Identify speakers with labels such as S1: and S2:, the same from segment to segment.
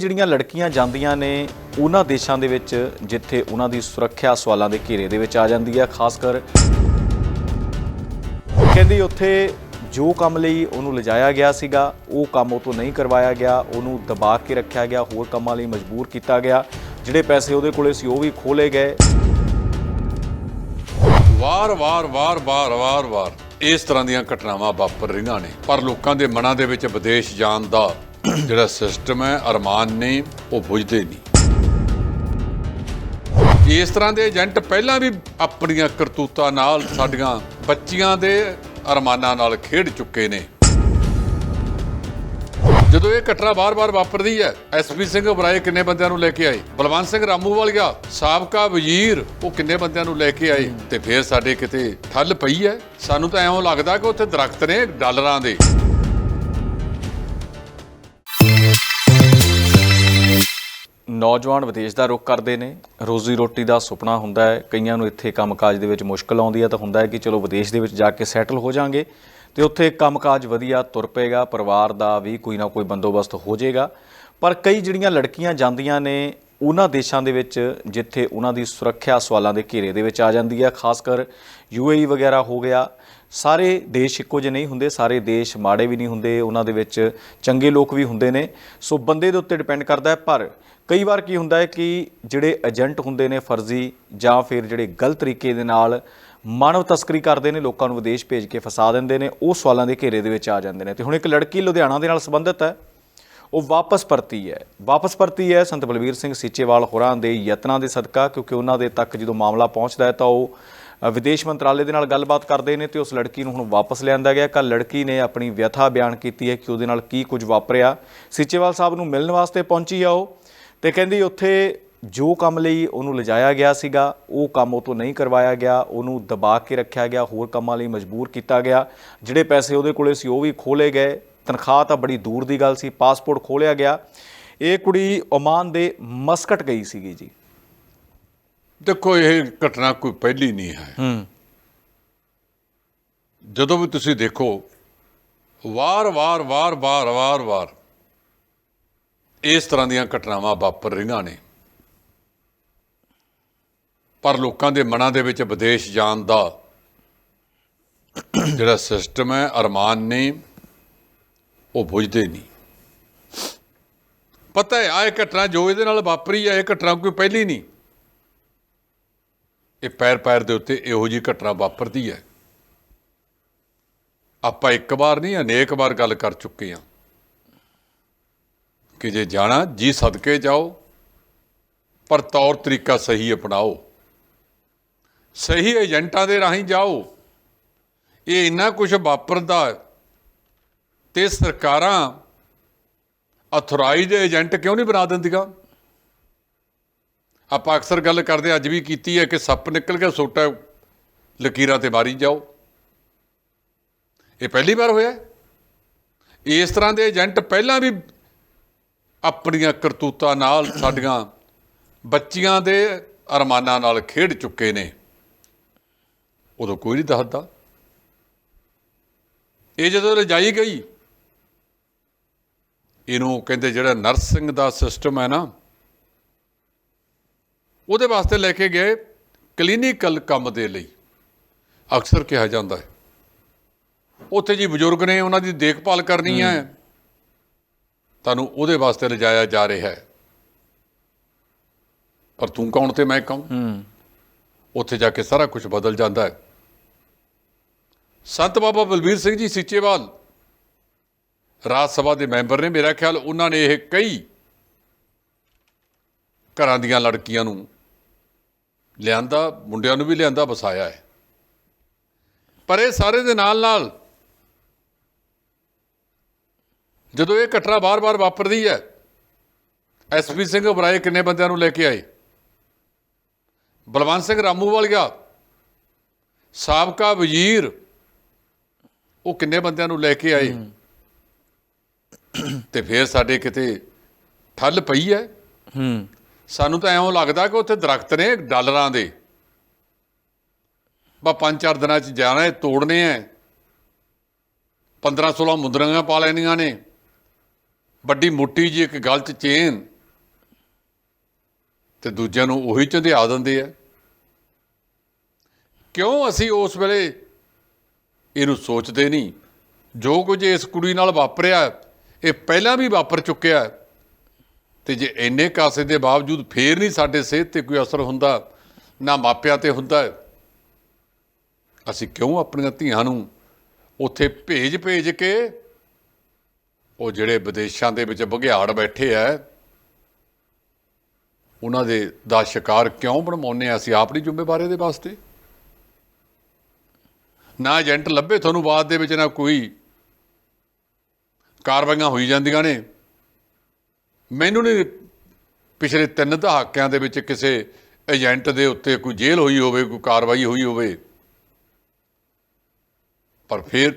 S1: ਜਿਹੜੀਆਂ ਲੜਕੀਆਂ ਜਾਂਦੀਆਂ ਨੇ ਉਹਨਾਂ ਦੇਸ਼ਾਂ ਦੇ ਵਿੱਚ ਜਿੱਥੇ ਉਹਨਾਂ ਦੀ ਸੁਰੱਖਿਆ ਸਵਾਲਾਂ ਦੇ ਘੇਰੇ ਦੇ ਵਿੱਚ ਆ ਜਾਂਦੀ ਹੈ, ਖਾਸ ਕਰ ਕਹਿੰਦੀ ਉੱਥੇ ਜੋ ਕੰਮ ਲਈ ਉਹਨੂੰ ਲਿਜਾਇਆ ਗਿਆ ਸੀਗਾ, ਉਹ ਕੰਮ ਉਹ ਤੋਂ ਨਹੀਂ ਕਰਵਾਇਆ ਗਿਆ, ਉਹਨੂੰ ਦਬਾ ਕੇ ਰੱਖਿਆ ਗਿਆ, ਹੋਰ ਕੰਮਾਂ ਲਈ ਮਜਬੂਰ ਕੀਤਾ ਗਿਆ। ਜਿਹੜੇ ਪੈਸੇ ਉਹਦੇ ਕੋਲੇ ਸੀ, ਉਹ ਵੀ ਖੋਲੇ ਗਏ।
S2: ਵਾਰ ਵਾਰ ਵਾਰ ਵਾਰ ਵਾਰ ਵਾਰ ਇਸ ਤਰ੍ਹਾਂ ਦੀਆਂ ਘਟਨਾਵਾਂ ਵਾਪਰ ਰਹੀਆਂ ਨੇ। ਪਰ ਲੋਕਾਂ ਦੇ ਮਨਾਂ ਦੇ ਵਿੱਚ ਵਿਦੇਸ਼ ਜਾਣ ਦਾ ਜਿਹੜਾ ਸਿਸਟਮ ਹੈ, ਅਰਮਾਨ ਨੇ, ਉਹ ਬੁਝਦੇ ਨਹੀਂ। ਇਸ ਤਰ੍ਹਾਂ ਦੇ ਏਜੰਟ ਪਹਿਲਾਂ ਵੀ ਆਪਣੀਆਂ ਕਰਤੂਤਾਂ ਨਾਲ ਸਾਡੀਆਂ ਬੱਚੀਆਂ ਦੇ ਅਰਮਾਨਾਂ ਨਾਲ ਖੇਡ ਚੁੱਕੇ ਨੇ। ਜਦੋਂ ਇਹ ਘਟਨਾ ਬਾਰ-ਬਾਰ ਵਾਪਰਦੀ ਹੈ ਐਸਪੀ ਸਿੰਘ ਉਬਰਾਏ ਕਿੰਨੇ ਬੰਦਿਆਂ ਨੂੰ ਲੈ ਕੇ ਆਏ? ਬਲਵੰਤ ਸਿੰਘ ਰਾਮੂਵਾਲੀਆ ਸਾਬਕਾ ਵਜ਼ੀਰ, ਉਹ ਕਿੰਨੇ ਬੰਦਿਆਂ ਨੂੰ ਲੈ ਕੇ ਆਏ? ਤੇ ਫਿਰ ਸਾਡੇ ਕਿਤੇ ਠੱਲ ਪਈ ਹੈ। ਸਾਨੂੰ ਤਾਂ ਐਵੇਂ ਲੱਗਦਾ ਕਿ ਉੱਥੇ ਦਰਖਤ ਨੇ ਡਾਲਰਾਂ ਦੇ।
S1: ਨੌਜਵਾਨ ਵਿਦੇਸ਼ ਦਾ ਰੁਖ ਕਰਦੇ ਨੇ। ਰੋਜ਼ੀ ਰੋਟੀ ਦਾ ਸੁਪਨਾ ਹੁੰਦਾ ਹੈ। ਕਈਆਂ ਨੂੰ ਇੱਥੇ ਕੰਮਕਾਜ ਦੇ ਵਿੱਚ ਮੁਸ਼ਕਲ ਆਉਂਦੀ ਹੈ ਤਾਂ ਹੁੰਦਾ ਹੈ ਕਿ ਚਲੋ ਵਿਦੇਸ਼ ਦੇ ਵਿੱਚ ਜਾ ਕੇ ਸੈਟਲ ਹੋ ਜਾਾਂਗੇ। ਤੇ ਉੱਥੇ ਕੰਮਕਾਜ ਵਧੀਆ ਤੁਰ ਪਏਗਾ। ਪਰਿਵਾਰ ਦਾ ਵੀ ਕੋਈ ਨਾ ਕੋਈ ਬੰਦੋਬਸਤ ਹੋ ਜਾਏਗਾ। ਪਰ ਕਈ ਜਿਹੜੀਆਂ ਲੜਕੀਆਂ ਜਾਂਦੀਆਂ ਨੇ, ਉਹਨਾਂ ਦੇਸ਼ਾਂ ਦੇ ਵਿੱਚ ਜਿੱਥੇ ਉਹਨਾਂ ਦੀ ਸੁਰੱਖਿਆ ਸਵਾਲਾਂ ਦੇ ਘੇਰੇ ਦੇ ਵਿੱਚ ਆ ਜਾਂਦੀ ਹੈ। ਖਾਸ ਕਰ ਯੂਏਈ ਵਗੈਰਾ ਹੋ ਗਿਆ। ਸਾਰੇ ਦੇਸ਼ ਇੱਕੋ ਜਿਹੇ ਨਹੀਂ ਹੁੰਦੇ, ਸਾਰੇ ਦੇਸ਼ ਮਾੜੇ ਵੀ ਨਹੀਂ ਹੁੰਦੇ, ਉਹਨਾਂ ਦੇ ਵਿੱਚ ਚੰਗੇ ਲੋਕ ਵੀ ਹੁੰਦੇ ਨੇ। ਸੋ ਬੰਦੇ ਦੇ ਉੱਤੇ ਡਿਪੈਂਡ ਕਰਦਾ ਹੈ, ਪਰ ਕਈ ਵਾਰ ਕੀ ਹੁੰਦਾ ਹੈ ਕਿ ਜਿਹੜੇ ਏਜੰਟ ਹੁੰਦੇ ਨੇ ਫਰਜ਼ੀ ਜਾਂ ਫਿਰ ਜਿਹੜੇ ਗਲਤ ਤਰੀਕੇ ਦੇ ਨਾਲ ਮਾਨਵ ਤਸਕਰੀ ਕਰਦੇ ਨੇ, ਲੋਕਾਂ ਨੂੰ ਵਿਦੇਸ਼ ਭੇਜ ਕੇ ਫਸਾ ਦਿੰਦੇ ਨੇ, ਉਹ ਸਵਾਲਾਂ ਦੇ ਘੇਰੇ ਦੇ ਵਿੱਚ ਆ ਜਾਂਦੇ ਨੇ। ਤੇ ਹੁਣ ਇੱਕ ਲੜਕੀ ਲੁਧਿਆਣਾ ਦੇ ਨਾਲ ਸੰਬੰਧਿਤ ਹੈ, ਉਹ ਵਾਪਸ ਪਰਤੀ ਹੈ। ਵਾਪਸ ਪਰਤੀ ਹੈ ਸੰਤ ਬਲਵੀਰ ਸਿੰਘ ਸੀਚੇਵਾਲ ਹੋਰਾਂ ਦੇ ਯਤਨਾਂ ਦੇ ਸਦਕਾ, ਕਿਉਂਕਿ ਉਹਨਾਂ ਦੇ ਤੱਕ ਜਦੋਂ ਮਾਮਲਾ ਪਹੁੰਚਦਾ ਹੈ ਤਾਂ ਉਹ ਵਿਦੇਸ਼ ਮੰਤਰਾਲੇ ਦੇ ਨਾਲ ਗੱਲਬਾਤ ਕਰਦੇ ਨੇ ਤੇ ਉਸ ਲੜਕੀ ਨੂੰ ਹੁਣ ਵਾਪਸ ਲਿਆਂਦਾ ਗਿਆ। ਕੱਲ ਲੜਕੀ ਨੇ ਆਪਣੀ ਵਿਅਥਾ ਬਿਆਨ ਕੀਤੀ ਹੈ ਕਿ ਉਹਦੇ ਨਾਲ ਕੀ ਕੁਝ ਵਾਪਰਿਆ। ਸੀਚੇਵਾਲ ਸਾਹਿਬ ਨੂੰ ਮਿਲਣ ਵਾਸਤੇ ਪਹੁੰਚੀ ਆ ਉਹ ਤੇ ਕਹਿੰਦੀ ਉੱਥੇ ਜੋ ਕੰਮ ਲਈ ਉਹਨੂੰ ਲਿਜਾਇਆ ਗਿਆ ਸੀਗਾ, ਉਹ ਕੰਮ ਉਹ ਤੋਂ ਨਹੀਂ ਕਰਵਾਇਆ ਗਿਆ। ਉਹਨੂੰ ਦਬਾ ਕੇ ਰੱਖਿਆ ਗਿਆ, ਹੋਰ ਕੰਮਾਂ ਲਈ ਮਜਬੂਰ ਕੀਤਾ ਗਿਆ। ਜਿਹੜੇ ਪੈਸੇ ਉਹਦੇ ਕੋਲੇ ਸੀ ਉਹ ਵੀ ਖੋਲੇ ਗਏ। ਤਨਖਾਹ ਤਾਂ ਬੜੀ ਦੂਰ ਦੀ ਗੱਲ ਸੀ, ਪਾਸਪੋਰਟ ਖੋਲਿਆ ਗਿਆ। ਇਹ ਕੁੜੀ ਓਮਾਨ ਦੇ ਮਸਕਟ ਗਈ ਸੀਗੀ ਜੀ।
S2: ਦੇਖੋ ਇਹ ਘਟਨਾ ਕੋਈ ਪਹਿਲੀ ਨਹੀਂ ਹੈ।
S1: ਹੂੰ।
S2: ਜਦੋਂ ਵੀ ਤੁਸੀਂ ਦੇਖੋ ਵਾਰ ਵਾਰ ਵਾਰ ਵਾਰ ਵਾਰ ਵਾਰ ਇਸ ਤਰ੍ਹਾਂ ਦੀਆਂ ਘਟਨਾਵਾਂ ਵਾਪਰ ਰਹੀਆਂ ਨੇ। ਪਰ ਲੋਕਾਂ ਦੇ ਮਨਾਂ ਦੇ ਵਿੱਚ ਵਿਦੇਸ਼ ਜਾਣ ਦਾ ਜਿਹੜਾ ਸਿਸਟਮ ਹੈ ਅਰਮਾਨ ਨੇ ਉਹ ਬੁਝਦੇ ਨਹੀਂ। ਪਤਾ ਹੈ ਆ ਇਹ ਘਟਨਾ ਜੋ ਇਹਦੇ ਨਾਲ ਵਾਪਰੀ ਹੈ ਇਹ ਘਟਨਾ ਕੋਈ ਪਹਿਲੀ ਨਹੀਂ। ਇਹ ਪੈਰ ਪੈਰ ਦੇ ਉੱਤੇ ਇਹੋ ਜੀ ਘਟਨਾ ਵਾਪਰਦੀ ਹੈ। ਆਪਾਂ ਇੱਕ ਵਾਰ ਨਹੀਂ ਅਨੇਕ ਵਾਰ ਗੱਲ ਕਰ ਚੁੱਕੇ ਹਾਂ ਕਿ ਜੇ ਜਾਣਾ ਜੀ ਸਦਕੇ ਜਾਓ ਪਰ ਤੌਰ ਤਰੀਕਾ ਸਹੀ ਅਪਣਾਓ। ਸਹੀ ਏਜੰਟਾਂ ਦੇ ਰਾਹੀਂ ਜਾਓ। ਇਹ ਇੰਨਾ ਕੁਝ ਵਾਪਰਦਾ ਹੈ, ਤੇ ਸਰਕਾਰਾਂ ਅਥੋਰਾਈਜ਼ਡ ਏਜੰਟ ਕਿਉਂ ਨਹੀਂ ਬਣਾ ਦਿੰਦੀਆਂ? ਆਪਾਂ ਅਕਸਰ ਗੱਲ ਕਰਦੇ ਅੱਜ ਵੀ ਕੀਤੀ ਹੈ ਕਿ ਸੱਪ ਨਿਕਲ ਗਿਆ, ਸੋਟਾ ਲਕੀਰਾਂ ਤੇ ਮਾਰੀ ਜਾਓ। ਇਹ ਪਹਿਲੀ ਵਾਰ ਹੋਇਆ ਇਸ ਤਰ੍ਹਾਂ ਦੇ ਏਜੰਟ ਪਹਿਲਾਂ ਵੀ ਆਪਣੀਆਂ ਕਰਤੂਤਾਂ ਨਾਲ ਸਾਡੀਆਂ ਬੱਚੀਆਂ ਦੇ ਅਰਮਾਨਾਂ ਨਾਲ ਖੇਡ ਚੁੱਕੇ ਨੇ। ਉਦੋਂ ਕੋਈ ਨਹੀਂ ਦੱਸਦਾ। ਇਹ ਜਦੋਂ ਰਜਾਈ ਗਈ, ਇਹਨੂੰ ਕਹਿੰਦੇ ਜਿਹੜਾ ਨਰਸਿੰਗ ਦਾ ਸਿਸਟਮ ਹੈ ਨਾ ਉਹਦੇ ਵਾਸਤੇ ਲੈ ਕੇ ਗਏ ਕਲੀਨਿਕਲ ਕੰਮ ਦੇ ਲਈ। ਅਕਸਰ ਕਿਹਾ ਜਾਂਦਾ ਹੈ। ਉੱਥੇ ਜੀ ਬਜ਼ੁਰਗ ਨੇ ਉਹਨਾਂ ਦੀ ਦੇਖਭਾਲ ਕਰਨੀ ਹੈ। ਤੁਹਾਨੂੰ ਉਹਦੇ ਵਾਸਤੇ ਲਿਜਾਇਆ ਜਾ ਰਿਹਾ ਹੈ। ਪਰ ਤੂੰ ਕੌਣ ਤੇ ਮੈਂ ਕੌਣ?
S1: ਹੂੰ।
S2: ਉੱਥੇ ਜਾ ਕੇ ਸਾਰਾ ਕੁਝ ਬਦਲ ਜਾਂਦਾ ਹੈ। ਸੰਤ ਬਾਬਾ ਬਲਬੀਰ ਸਿੰਘ ਜੀ ਸੀਚੇਵਾਲ ਰਾਜ ਸਭਾ ਦੇ ਮੈਂਬਰ ਨੇ ਮੇਰਾ ਖਿਆਲ ਉਹਨਾਂ ਨੇ ਇਹ ਕਈ ਘਰਾਂ ਦੀਆਂ ਲੜਕੀਆਂ ਨੂੰ ਲਿਆਂਦਾ, ਮੁੰਡਿਆਂ ਨੂੰ ਵੀ ਲਿਆਂਦਾ ਵਸਾਇਆ ਹੈ। ਪਰ ਇਹ ਸਾਰੇ ਦੇ ਨਾਲ ਨਾਲ ਜਦੋਂ ਇਹ ਘਟਨਾ ਬਾਰ-ਬਾਰ ਵਾਪਰਦੀ ਹੈ ਐਸਪੀ ਸਿੰਘ ਉਬਰਾਏ ਕਿੰਨੇ ਬੰਦਿਆਂ ਨੂੰ ਲੈ ਕੇ ਆਏ? ਬਲਵੰਤ ਸਿੰਘ ਰਾਮੂਵਾਲੀਆ ਸਾਬਕਾ ਵਜ਼ੀਰ ਉਹ ਕਿੰਨੇ ਬੰਦਿਆਂ ਨੂੰ ਲੈ ਕੇ ਆਏ? ਤੇ ਫਿਰ ਸਾਡੇ ਕਿਤੇ ਠੱਲ ਪਈ ਹੈ?
S1: ਹੂੰ।
S2: ਸਾਨੂੰ ਤਾਂ ਐਵੇਂ ਲੱਗਦਾ ਕਿ ਉੱਥੇ ਦਰਖਤ ਨੇ ਡਾਲਰਾਂ ਦੇ। ਬਾ ਪੰਜ ਚਾਰ ਦਿਨਾਂ ਚ ਜਾਣਾ ਹੈ, ਤੋੜਨੇ ਹੈ। 15 16 ਮੁੰਦਰੀਆਂ ਪਾ ਲੈਣੀਆਂ ਨੇ। ਵੱਡੀ ਮੋਟੀ ਜੀ ਇੱਕ ਗਲਤ ਚੇਨ। ਤੇ ਦੂਜਿਆਂ ਨੂੰ ਉਹੀ ਝੰਡਿਆ ਦਿੰਦੇ ਆ। ਕਿਉਂ ਅਸੀਂ ਉਸ ਵੇਲੇ ਇਹਨੂੰ ਸੋਚਦੇ ਨਹੀਂ? ਜੋ ਕੁਝ ਇਸ ਕੁੜੀ ਨਾਲ ਵਾਪਰਿਆ, ਇਹ ਪਹਿਲਾਂ ਵੀ ਵਾਪਰ ਚੁੱਕਿਆ। ਹੈ। ਤੇ ਜੇ ਇੰਨੇ ਕਾਸੇ ਦੇ ਬਾਵਜੂਦ ਫੇਰ ਨਹੀਂ ਸਾਡੇ ਸਿਹਤ ਤੇ ਕੋਈ ਅਸਰ ਹੁੰਦਾ, ਨਾ ਮਾਪਿਆਂ ਤੇ ਹੁੰਦਾ। ਅਸੀਂ ਕਿਉਂ ਆਪਣੀਆਂ ਧੀਆਂ ਨੂੰ ਉੱਥੇ ਭੇਜ ਭੇਜ ਕੇ ਉਹ ਜਿਹੜੇ ਵਿਦੇਸ਼ਾਂ ਦੇ ਵਿੱਚ ਬਘਿਆੜ ਬੈਠੇ ਆ ਉਹਨਾਂ ਦੇ ਦਾ ਸ਼ਿਕਾਰ ਕਿਉਂ ਬਣਵਾਉਂਦੇ ਆ? ਅਸੀਂ ਆਪਣੀ ਜ਼ਿੰਮੇਵਾਰੀ ਦੇ ਵਾਸਤੇ। ਨਾ ਏਜੰਟ ਲੱਭੇ ਤੁਹਾਨੂੰ ਬਾਅਦ ਦੇ ਵਿੱਚ, ਨਾ ਕੋਈ ਕਾਰਵਾਈਆਂ ਹੋਈ ਜਾਂਦੀਆਂ ਨੇ। ਮੈਨੂੰ ਨਹੀਂ ਪਿਛਲੇ ਤਿੰਨ ਦਹਾਕਿਆਂ ਦੇ ਵਿੱਚ ਕਿਸੇ ਏਜੰਟ ਦੇ ਉੱਤੇ ਕੋਈ ਜੇਲ੍ਹ ਹੋਈ ਹੋਵੇ, ਕੋਈ ਕਾਰਵਾਈ ਹੋਈ ਹੋਵੇ। ਪਰ ਫਿਰ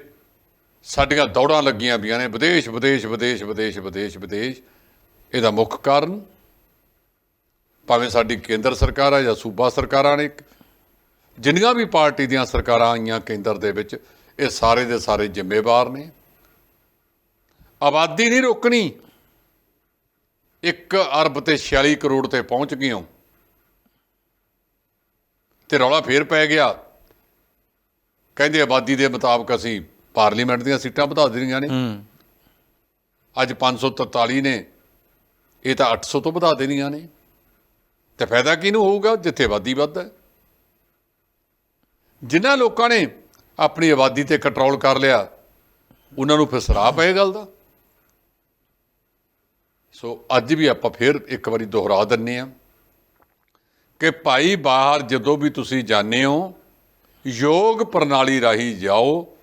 S2: ਸਾਡੀਆਂ ਦੌੜਾਂ ਲੱਗੀਆਂ ਪਈਆਂ ਨੇ, ਵਿਦੇਸ਼ ਵਿਦੇਸ਼ ਵਿਦੇਸ਼ ਵਿਦੇਸ਼ ਵਿਦੇਸ਼ ਵਿਦੇਸ਼। ਇਹਦਾ ਮੁੱਖ ਕਾਰਨ ਭਾਵੇਂ ਸਾਡੀ ਕੇਂਦਰ ਸਰਕਾਰ ਹੈ ਜਾਂ ਸੂਬਾ ਸਰਕਾਰਾਂ ਨੇ, ਜਿੰਨੀਆਂ ਵੀ ਪਾਰਟੀ ਦੀਆਂ ਸਰਕਾਰਾਂ ਆਈਆਂ ਕੇਂਦਰ ਦੇ ਵਿੱਚ, ਇਹ ਸਾਰੇ ਦੇ ਸਾਰੇ ਜ਼ਿੰਮੇਵਾਰ ਨੇ। ਆਬਾਦੀ ਨਹੀਂ ਰੋਕਣੀ। 1 ਅਰਬ ਤੇ 46 ਕਰੋੜ ਤੇ ਪਹੁੰਚ ਗਏ ਹਾਂ। ਤੇ ਰੌਲਾ ਫੇਰ ਪੈ ਗਿਆ। ਕਹਿੰਦੇ ਆਬਾਦੀ ਦੇ ਮੁਤਾਬਕ ਅਸੀਂ ਪਾਰਲੀਮੈਂਟ ਦੀਆਂ ਸੀਟਾਂ ਵਧਾ ਦੇਣੀਆਂ ਨੇ। ਅੱਜ 543 ਨੇ ਇਹ ਤਾਂ 800 ਤੋਂ ਵਧਾ ਦੇਣੀਆਂ ਨੇ। ਤੇ ਫਾਇਦਾ ਕਿਹਨੂੰ ਹੋਊਗਾ? ਜਿੱਥੇ ਆਬਾਦੀ ਵੱਧ ਹੈ। ਜਿਨ੍ਹਾਂ ਲੋਕਾਂ ਨੇ ਆਪਣੀ ਆਬਾਦੀ ਤੇ ਕੰਟਰੋਲ ਕਰ ਲਿਆ ਉਹਨਾਂ ਨੂੰ ਫਿਰ ਸਰਾਪ ਇਹ ਗੱਲ ਦਾ। ਸੋ ਅੱਜ ਵੀ ਆਪਾਂ ਫਿਰ ਇੱਕ ਵਾਰੀ ਦੁਹਰਾ ਦਿੰਨੇ ਆ ਕਿ ਭਾਈ ਬਾਹਰ ਜਦੋਂ ਵੀ ਤੁਸੀਂ ਜਾਂਦੇ ਹੋ ਯੋਗ ਪ੍ਰਣਾਲੀ ਰਾਹੀਂ ਜਾਓ।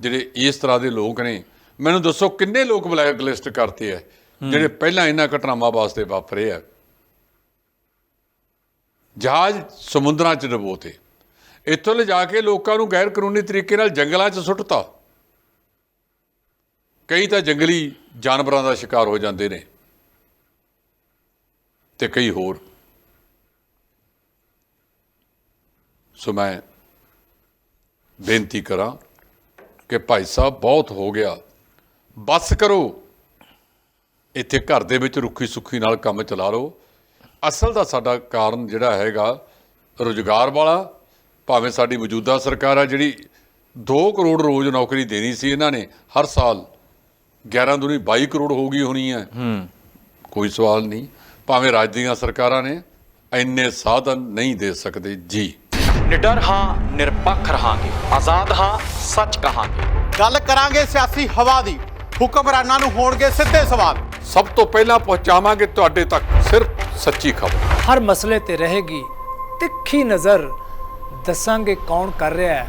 S2: ਜਿਹੜੇ ਇਸ ਤਰ੍ਹਾਂ ਦੇ ਲੋਕ ਨੇ ਮੈਨੂੰ ਦੱਸੋ ਕਿੰਨੇ ਲੋਕ ਬਲੈਕ ਲਿਸਟ ਕਰਤੇ ਆ ਜਿਹੜੇ ਪਹਿਲਾਂ ਇਹਨਾਂ ਘਟਨਾਵਾਂ ਵਾਸਤੇ ਵਾਪਰੇ ਆ ਜਹਾਜ਼ ਸਮੁੰਦਰਾਂ 'ਚ ਡਬੋਤੇ ਇੱਥੋਂ ਲਿਜਾ ਕੇ ਲੋਕਾਂ ਨੂੰ ਗੈਰ ਕਾਨੂੰਨੀ ਤਰੀਕੇ ਨਾਲ ਜੰਗਲਾਂ 'ਚ ਸੁੱਟਤਾ। ਕਈ ਤਾਂ ਜੰਗਲੀ ਜਾਨਵਰਾਂ ਦਾ ਸ਼ਿਕਾਰ ਹੋ ਜਾਂਦੇ ਨੇ ਤੇ ਕਈ ਹੋਰ। ਸੋ ਮੈਂ ਬੇਨਤੀ ਕਰਾਂ ਕਿ ਭਾਈ ਸਾਹਿਬ ਬਹੁਤ ਹੋ ਗਿਆ। ਬਸ ਕਰੋ। ਇੱਥੇ ਘਰ ਦੇ ਵਿੱਚ ਰੁੱਖੀ ਸੁੱਖੀ ਨਾਲ ਕੰਮ ਚਲਾ ਲਓ। ਅਸਲ ਦਾ ਸਾਡਾ ਕਾਰਨ ਜਿਹੜਾ ਹੈਗਾ ਰੁਜ਼ਗਾਰ ਵਾਲਾ, ਭਾਵੇਂ ਸਾਡੀ ਮੌਜੂਦਾ ਸਰਕਾਰ ਆ ਜਿਹੜੀ 2 ਕਰੋੜ ਰੋਜ਼ ਨੌਕਰੀ ਦੇਣੀ ਸੀ ਇਹਨਾਂ ਨੇ ਹਰ ਸਾਲ। 11 ਦੂਣੀ 22 ਕਰੋੜ ਹੋ ਗਈ ਹੋਣੀ ਹੈ।
S1: ਹੂੰ।
S2: ਕੋਈ ਸਵਾਲ ਨਹੀਂ। ਭਾਵੇਂ ਰਾਜ ਦੀਆਂ ਸਰਕਾਰਾਂ ਨੇ ਇੰਨੇ ਸਾਧਨ ਨਹੀਂ ਦੇ ਸਕਦੇ। ਜੀ।
S3: ਨਿਡਰ ਹਾਂ ਨਿਰਪੱਖ ਰਹਾਂਗੇ। ਆਜ਼ਾਦ ਹਾਂ ਸੱਚ ਕਹਾਂਗੇ।
S4: ਗੱਲ ਕਰਾਂਗੇ ਸਿਆਸੀ ਹਵਾ ਦੀ। ਹੁਕਮਰਾਨਾਂ ਨੂੰ ਹੋਣਗੇ ਸਿੱਧੇ ਸਵਾਲ।
S2: ਸਭ ਤੋਂ ਪਹਿਲਾਂ ਪਹੁੰਚਾਵਾਂਗੇ ਤੁਹਾਡੇ ਤੱਕ ਸਿਰਫ ਸੱਚੀ ਖਬਰ।
S5: ਹਰ ਮਸਲੇ ਤੇ ਰਹੇਗੀ ਤਿੱਖੀ ਨਜ਼ਰ। ਦੱਸਾਂਗੇ ਕੌਣ ਕਰ ਰਿਹਾ ਹੈ।